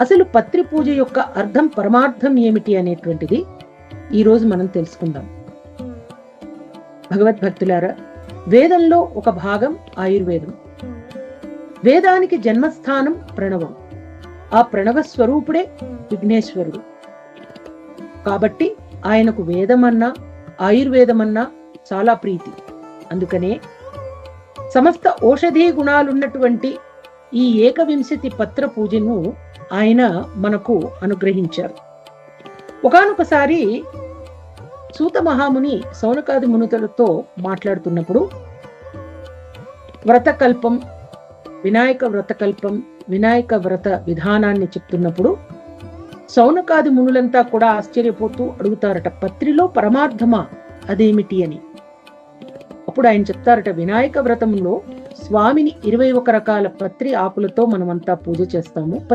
అసలు పత్రి పూజ యొక్క అర్థం పరమార్థం ఏమిటి అనేటువంటిది ఈరోజు మనం తెలుసుకుందాం. భగవద్భక్తులారా వేదంలో ఒక భాగం ఆయుర్వేదం. వేదానికి జన్మస్థానం ప్రణవం. ఆ ప్రణవ స్వరూపుడే విఘ్నేశ్వరుడు. కాబట్టి ఆయనకు వేదమన్నా ఆయుర్వేదమన్నా చాలా ప్రీతి. అందుకనే సమస్త ఔషధీ గుణాలున్నటువంటి ఈ ఏకవింశతి పత్ర పూజను ఆయన మనకు అనుగ్రహించారు. ఒకనొకసారి సూత మహాముని సౌనకాది మునుతులతో మాట్లాడుతున్నప్పుడు వ్రతకల్పం వినాయక వ్రతకల్పం వినాయక వ్రత విధానాన్ని చెప్తున్నప్పుడు సౌనకాది మునులంతా కూడా ఆశ్చర్యపోతూ అడుగుతారట పత్రిలో పరమార్థమా? అదేమిటి? అని. అప్పుడు ఆయన చెప్తారట వినాయక వ్రతంలో స్వామిని ఇరవై ఒక రకాల పత్రి ఆకులతో మనమంతా పూజ చేస్తాము.